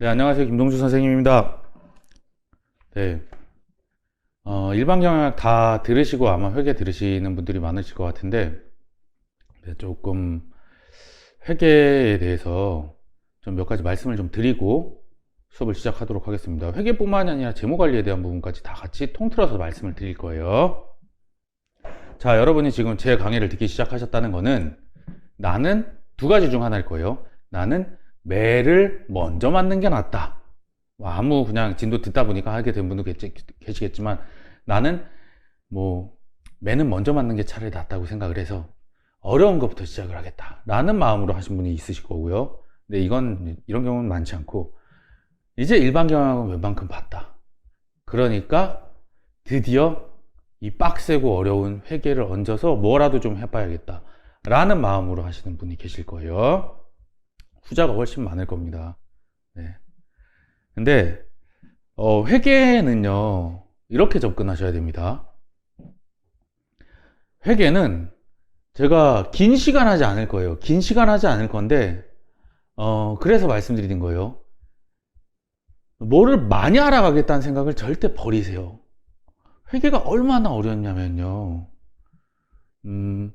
네, 안녕하세요. 김동주 선생님입니다. 네. 어, 일반 경영학 다 들으시고 아마 회계 들으시는 분들이 많으실 것 같은데, 네, 조금 회계에 대해서 좀 몇 가지 말씀을 좀 드리고 수업을 시작하도록 하겠습니다. 회계뿐만이 아니라 재무 관리에 대한 부분까지 다 같이 통틀어서 말씀을 드릴 거예요. 자, 여러분이 지금 제 강의를 듣기 시작하셨다는 거는 나는 두 가지 중 하나일 거예요. 나는 매를 먼저 맞는 게 낫다. 뭐 아무 그냥 진도 듣다 보니까 하게 된 분도 계시- 계시겠지만 나는 뭐 매는 먼저 맞는 게 차라리 낫다고 생각을 해서 어려운 것부터 시작을 하겠다. 라는 마음으로 하신 분이 있으실 거고요. 근데 이건 이런 경우는 많지 않고 이제 일반 경영은 웬만큼 봤다. 그러니까 드디어 이 빡세고 어려운 회계를 얹어서 뭐라도 좀 해봐야겠다. 라는 마음으로 하시는 분이 계실 거예요. 후자가 훨씬 많을 겁니다. 네. 근데, 어, 회계는요, 이렇게 접근하셔야 됩니다. 회계는 제가 긴 시간 하지 않을 거예요. 긴 시간 하지 않을 건데, 어, 그래서 말씀드리는 거예요. 뭐를 많이 알아가겠다는 생각을 절대 버리세요. 회계가 얼마나 어렵냐면요. 음,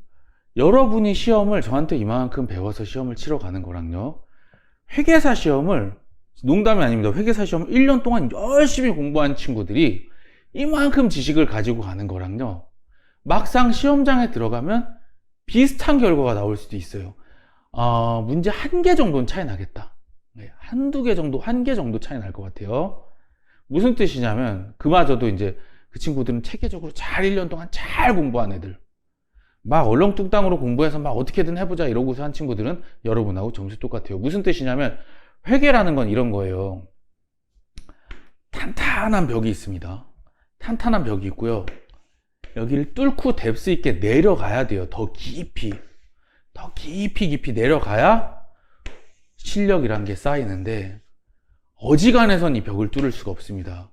여러분이 시험을 저한테 이만큼 배워서 시험을 치러 가는 거랑요. 회계사 시험을 농담이 아닙니다. 회계사 시험을 1년 동안 열심히 공부한 친구들이 이만큼 지식을 가지고 가는 거랑요. 막상 시험장에 들어가면 비슷한 결과가 나올 수도 있어요. 아, 문제 한 개 정도는 차이 나겠다. 네, 한두 개 정도, 한 개 정도 차이 날 것 같아요. 무슨 뜻이냐면, 그마저도 이제 그 친구들은 체계적으로 잘 1년 동안 잘 공부한 애들. 막 얼렁뚱땅으로 공부해서 막 어떻게든 해보자 이러고서 한 친구들은 여러분하고 점수 똑같아요. 무슨 뜻이냐면 회계라는 건 이런 거예요. 탄탄한 벽이 있습니다. 탄탄한 벽이 있고요. 여기를 뚫고 뎁스 있게 내려가야 돼요. 더 깊이. 더 깊이 깊이 내려가야 실력이란 게 쌓이는데 어지간해선 이 벽을 뚫을 수가 없습니다.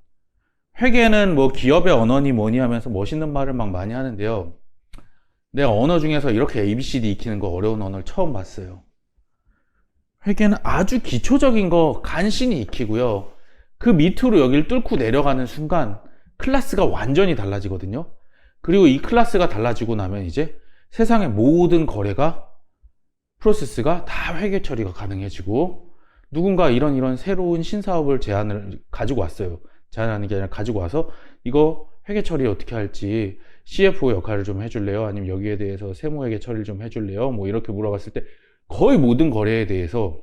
회계는 뭐 기업의 언어니 뭐니 하면서 멋있는 말을 막 많이 하는데요. 내가 언어 중에서 이렇게 ABCD 익히는 거 어려운 언어를 처음 봤어요. 회계는 아주 기초적인 거 간신히 익히고요. 그 밑으로 여기를 뚫고 내려가는 순간 클래스가 완전히 달라지거든요. 그리고 이 클래스가 달라지고 나면 이제 세상의 모든 거래가 프로세스가 다 회계 처리가 가능해지고 누군가 이런 이런 새로운 신사업을 제안을 가지고 왔어요. 제안하는 게 아니라 가지고 와서 이거 회계 처리 어떻게 할지 CFO 역할을 좀 해줄래요? 아니면 여기에 대해서 세무회계 처리를 좀 해줄래요? 뭐 이렇게 물어봤을 때 거의 모든 거래에 대해서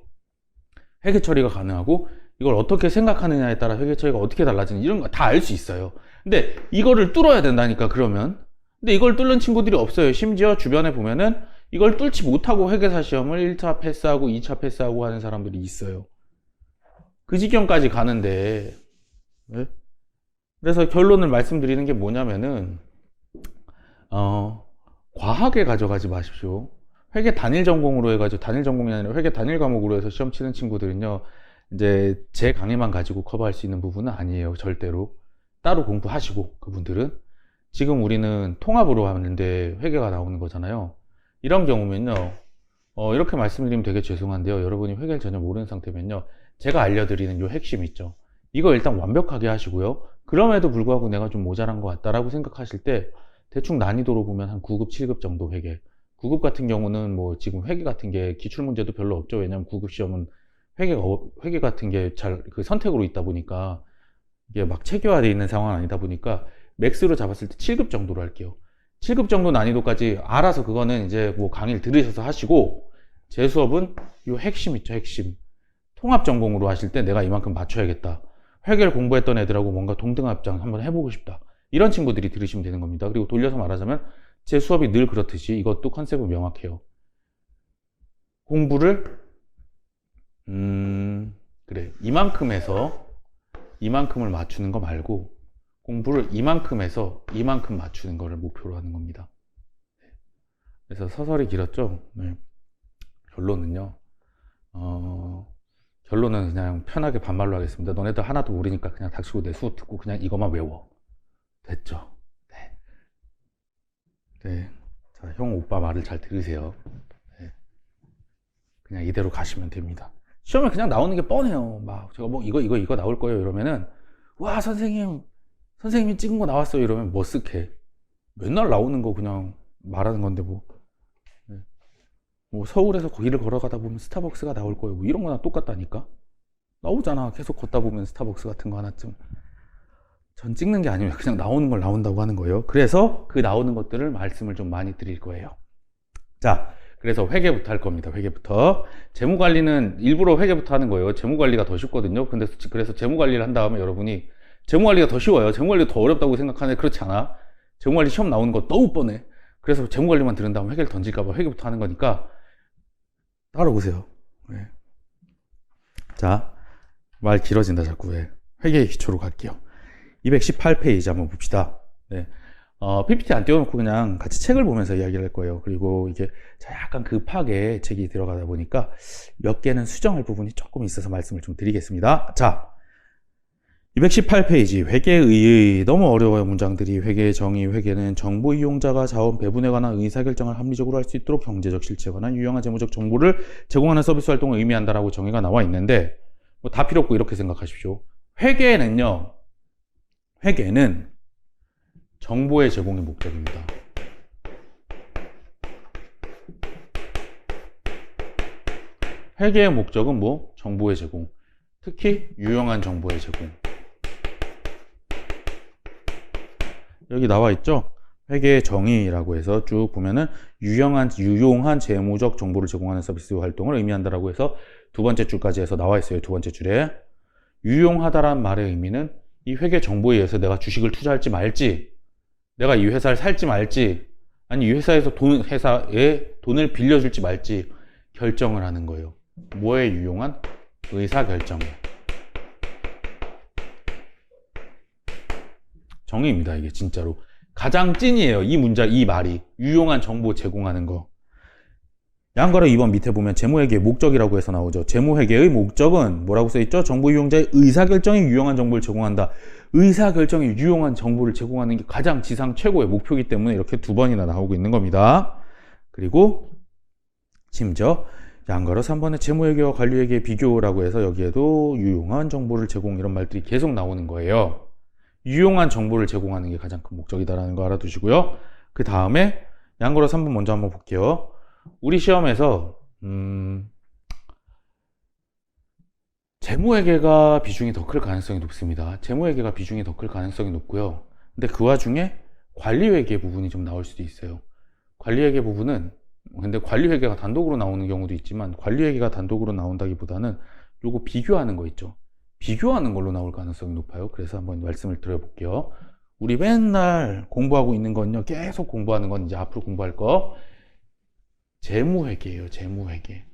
회계 처리가 가능하고 이걸 어떻게 생각하느냐에 따라 회계 처리가 어떻게 달라지는 이런 거 다 알 수 있어요. 근데 이거를 뚫어야 된다니까 그러면. 근데 이걸 뚫는 친구들이 없어요. 심지어 주변에 보면은 이걸 뚫지 못하고 회계사 시험을 1차 패스하고 2차 패스하고 하는 사람들이 있어요. 그 지경까지 가는데 네? 그래서 결론을 말씀드리는 게 뭐냐면은 어, 과하게 가져가지 마십시오. 회계 단일 전공으로 해가지고 단일 전공이 아니라 회계 단일 과목으로 해서 시험 치는 친구들은요, 이제 제 강의만 가지고 커버할 수 있는 부분은 아니에요, 절대로. 따로 공부하시고, 그분들은. 지금 우리는 통합으로 하는데 회계가 나오는 거잖아요. 이런 경우면요, 어, 이렇게 말씀드리면 되게 죄송한데요. 여러분이 회계를 전혀 모르는 상태면요, 제가 알려드리는 요 핵심 있죠. 이거 일단 완벽하게 하시고요. 그럼에도 불구하고 내가 좀 모자란 것 같다라고 생각하실 때, 대충 난이도로 보면 한 9급, 7급 정도 회계. 9급 같은 경우는 뭐 지금 회계 같은 게 기출 문제도 별로 없죠. 왜냐면 9급 시험은 회계가, 어- 회계 같은 게 잘 그 선택으로 있다 보니까 이게 막 체계화되어 있는 상황은 아니다 보니까 맥스로 잡았을 때 7급 정도로 할게요. 7급 정도 난이도까지 알아서 그거는 이제 뭐 강의를 들으셔서 하시고 제 수업은 요 핵심 있죠, 핵심. 통합 전공으로 하실 때 내가 이만큼 맞춰야겠다. 회계를 공부했던 애들하고 뭔가 동등합장 한번 해보고 싶다. 이런 친구들이 들으시면 되는 겁니다. 그리고 돌려서 말하자면 제 수업이 늘 그렇듯이 이것도 컨셉은 명확해요. 공부를 음 그래 이만큼 해서 이만큼을 맞추는 거 말고 공부를 이만큼 해서 이만큼 맞추는 거를 목표로 하는 겁니다. 네. 그래서 서설이 길었죠. 네. 결론은요. 어, 결론은 그냥 편하게 반말로 하겠습니다. 너네들 하나도 모르니까 그냥 닥치고 내 수업 듣고 그냥 이것만 외워. 됐죠? 네. 네. 자, 형, 오빠 말을 잘 들으세요. 네. 그냥 이대로 가시면 됩니다. 시험에 그냥 나오는 게 뻔해요. 막 제가 뭐 이거 이거 이거 나올 거예요 이러면은 와 선생님 선생님이 찍은 거 나왔어요 이러면 머쓱해. 맨날 나오는 거 그냥 말하는 건데 뭐. 네. 뭐 서울에서 거기를 걸어가다 보면 스타벅스가 나올 거예요. 뭐 이런 거나 똑같다니까. 나오잖아. 계속 걷다 보면 스타벅스 같은 거 하나쯤. 전 찍는 게 아니면 그냥 나오는 걸 나온다고 하는 거예요. 그래서 그 나오는 것들을 말씀을 좀 많이 드릴 거예요. 자, 그래서 회계부터 할 겁니다. 회계부터. 재무 관리는 일부러 회계부터 하는 거예요. 재무 관리가 더 쉽거든요. 근데 그래서 재무 관리를 한 다음에 여러분이 재무 관리가 더 쉬워요. 재무 관리가 더 어렵다고 생각하는데 그렇지 않아. 재무 관리 시험 나오는 거 너무 뻔해. 그래서 재무 관리만 들은 다음에 회계를 던질까봐 회계부터 하는 거니까 따라오세요. 네. 자, 말 길어진다 자꾸 왜. 회계의 기초로 갈게요. 218페이지 한번 봅시다. 네. 어, PPT 안 띄워놓고 그냥 같이 책을 보면서 이야기를 할 거예요. 그리고 이게 자, 약간 급하게 책이 들어가다 보니까 몇 개는 수정할 부분이 조금 있어서 말씀을 좀 드리겠습니다. 자, 218페이지 회계의 너무 어려워요 문장들이 회계 정의 회계는 정보 이용자가 자원 배분에 관한 의사결정을 합리적으로 할 수 있도록 경제적 실체에 관한 유용한 재무적 정보를 제공하는 서비스 활동을 의미한다라고 정의가 나와 있는데 뭐 다 필요 없고 이렇게 생각하십시오. 회계는요. 회계는 정보의 제공이 목적입니다. 회계의 목적은 뭐? 정보의 제공. 특히 유용한 정보의 제공. 여기 나와 있죠? 회계의 정의라고 해서 쭉 보면은 유용한 유용한 재무적 정보를 제공하는 서비스 활동을 의미한다라고 해서 두 번째 줄까지 해서 나와 있어요. 두 번째 줄에 유용하다란 말의 의미는 이 회계 정보에 의해서 내가 주식을 투자할지 말지, 내가 이 회사를 살지 말지, 아니 이 회사에서 돈 회사에 돈을 빌려줄지 말지 결정을 하는 거예요. 뭐에 유용한 의사 결정에. 정의입니다. 이게 진짜로 가장 찐이에요. 이 문자, 이 말이 유용한 정보 제공하는 거. 양가로 2번 밑에 보면 재무회계의 목적이라고 해서 나오죠. 재무회계의 목적은 뭐라고 써 있죠? 정보 이용자의 의사결정에 유용한 정보를 제공한다. 의사결정에 유용한 정보를 제공하는 게 가장 지상 최고의 목표이기 때문에 이렇게 두 번이나 나오고 있는 겁니다. 그리고 심지어 양가로 3번의 재무회계와 관리회계의 비교라고 해서 여기에도 유용한 정보를 제공 이런 말들이 계속 나오는 거예요. 유용한 정보를 제공하는 게 가장 큰 목적이다라는 거 알아두시고요. 그 다음에 양거로 3번 먼저 한번 볼게요. 우리 시험에서 음, 재무회계가 비중이 더 클 가능성이 높습니다. 재무회계가 비중이 더 클 가능성이 높고요. 근데 그 와중에 관리회계 부분이 좀 나올 수도 있어요. 관리회계 부분은 근데 관리회계가 단독으로 나오는 경우도 있지만 관리회계가 단독으로 나온다기보다는 요거 비교하는 거 있죠. 비교하는 걸로 나올 가능성이 높아요. 그래서 한번 말씀을 드려볼게요. 우리 맨날 공부하고 있는 건요. 계속 공부하는 건 이제 앞으로 공부할 거. 재무회계예요. 재무회계.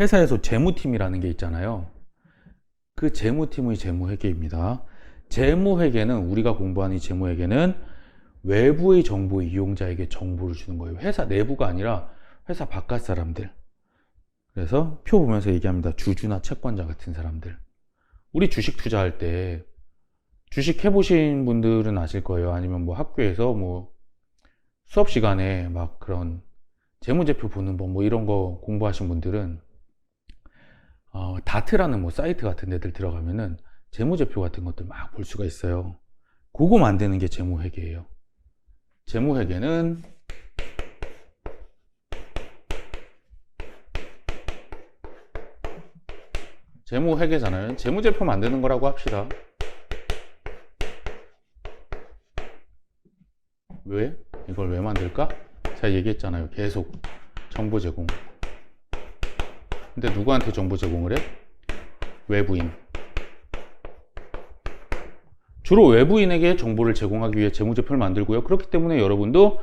회사에서 재무팀이라는 게 있잖아요. 그 재무팀의 재무회계입니다. 재무회계는 우리가 공부하는 이 재무회계는 외부의 정보 이용자에게 정보를 주는 거예요. 회사 내부가 아니라 회사 바깥 사람들. 그래서 표 보면서 얘기합니다. 주주나 채권자 같은 사람들. 우리 주식 투자할 때 주식 해보신 분들은 아실 거예요. 아니면 뭐 학교에서 뭐 수업 시간에 막 그런 재무제표 보는 법 뭐 이런 거 공부하신 분들은 어, 다트라는 뭐 사이트 같은 데들 들어가면은 재무제표 같은 것들 막 볼 수가 있어요. 그거 만드는 게 재무회계예요. 재무회계는 재무회계잖아요. 재무제표 만드는 거라고 합시다. 왜? 이걸 왜 만들까? 제가 얘기했잖아요. 계속 정보 제공. 근데 누구한테 정보 제공을 해? 외부인. 주로 외부인에게 정보를 제공하기 위해 재무제표를 만들고요. 그렇기 때문에 여러분도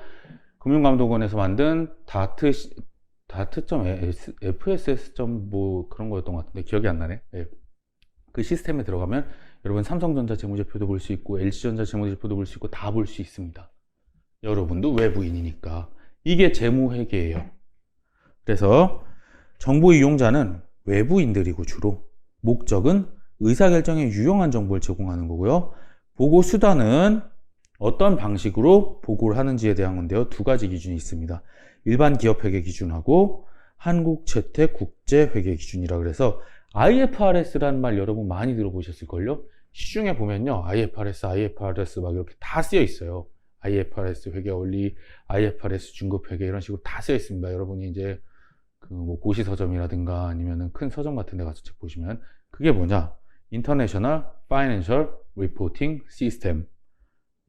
금융감독원에서 만든 다트 다트.fss. 뭐 그런 거였던 것 같은데 기억이 안 나네. 예. 그 시스템에 들어가면 여러분 삼성전자 재무제표도 볼 수 있고 LG전자 재무제표도 볼 수 있고 다 볼 수 있습니다. 여러분도 외부인이니까 이게 재무회계예요. 그래서 정보 이용자는 외부인들이고 주로 목적은 의사결정에 유용한 정보를 제공하는 거고요. 보고 수단은 어떤 방식으로 보고를 하는지에 대한 건데요. 두 가지 기준이 있습니다. 일반 기업 회계 기준하고 한국 채택 국제 회계 기준이라 그래서 IFRS라는 말 여러분 많이 들어보셨을걸요? 시중에 보면요. IFRS, IFRS 막 이렇게 다 쓰여 있어요. IFRS 회계 원리, IFRS 중급 회계 이런 식으로 다 쓰여 있습니다. 여러분이 이제 그 뭐 고시 서점이라든가 아니면은 큰 서점 같은 데 가서 책 보시면 그게 뭐냐? International Financial Reporting System.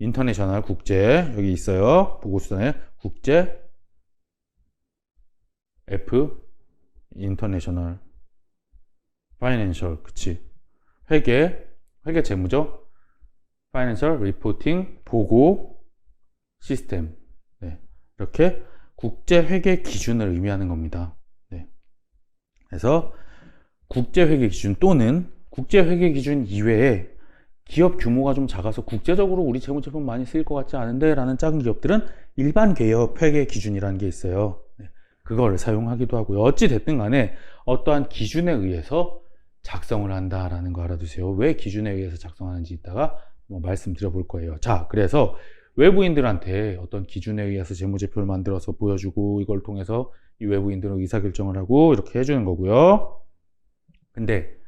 인터내셔널 국제 여기 있어요. 보고서에 국제 F 인터내셔널 파이낸셜 그치 회계 회계 재무죠 파이낸셜 리포팅 보고 시스템 네. 이렇게 국제 회계 기준을 의미하는 겁니다 네. 그래서 국제 회계 기준 또는 국제 회계 기준 이외에 기업 규모가 좀 작아서 국제적으로 우리 재무제품 많이 쓰일 것 같지 않은데 라는 작은 기업들은 일반 개업 회계 기준이라는 게 있어요 네. 그걸 사용하기도 하고요. 어찌 됐든 간에 어떠한 기준에 의해서 작성을 한다라는 거 알아두세요. 왜 기준에 의해서 작성하는지 이따가 뭐 말씀드려 볼 거예요. 자, 그래서 외부인들한테 어떤 기준에 의해서 재무제표를 만들어서 보여주고 이걸 통해서 이 외부인들은 의사결정을 하고 이렇게 해주는 거고요. 근데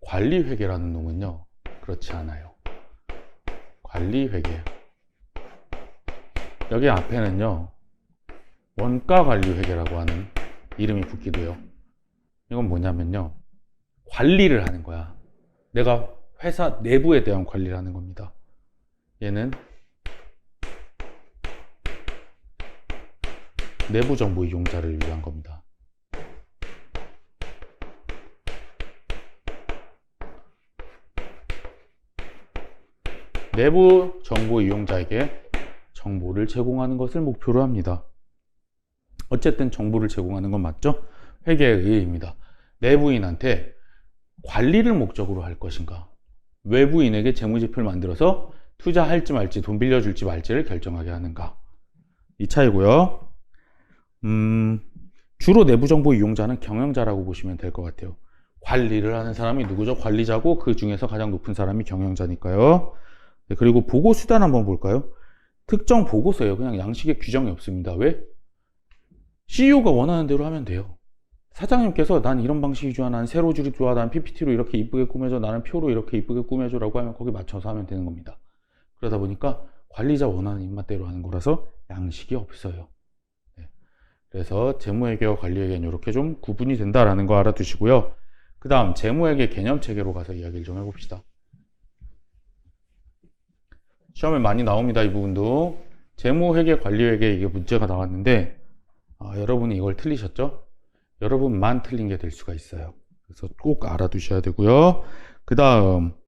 관리회계라는 놈은요, 그렇지 않아요. 관리회계. 여기 앞에는요, 원가 관리 회계라고 하는 이름이 붙기도 해요. 이건 뭐냐면요. 관리를 하는 거야. 내가 회사 내부에 대한 관리를 하는 겁니다. 얘는 내부 정보 이용자를 위한 겁니다. 내부 정보 이용자에게 정보를 제공하는 것을 목표로 합니다. 어쨌든 정보를 제공하는 건 맞죠? 회계의 의의입니다. 내부인한테 관리를 목적으로 할 것인가? 외부인에게 재무제표를 만들어서 투자할지 말지, 돈 빌려줄지 말지를 결정하게 하는가? 이 차이고요. 음, 주로 내부 정보 이용자는 경영자라고 보시면 될 것 같아요. 관리를 하는 사람이 누구죠? 관리자고 그 중에서 가장 높은 사람이 경영자니까요. 네, 그리고 보고 수단 한번 볼까요? 특정 보고서예요. 그냥 양식의 규정이 없습니다. 왜? CEO가 원하는 대로 하면 돼요. 사장님께서 난 이런 방식이 좋아, 난 세로 줄이 좋아, 난 PPT로 이렇게 이쁘게 꾸며줘, 나는 표로 이렇게 이쁘게 꾸며줘라고 하면 거기 맞춰서 하면 되는 겁니다. 그러다 보니까 관리자 원하는 입맛대로 하는 거라서 양식이 없어요. 네. 그래서 재무회계와 관리회계는 이렇게 좀 구분이 된다라는 거 알아두시고요. 그 다음 재무회계 개념 체계로 가서 이야기를 좀 해봅시다. 시험에 많이 나옵니다. 이 부분도 재무회계 관리회계 이게 문제가 나왔는데 아, 여러분이 이걸 틀리셨죠? 여러분만 틀린 게 될 수가 있어요. 그래서 꼭 알아두셔야 되고요. 그 다음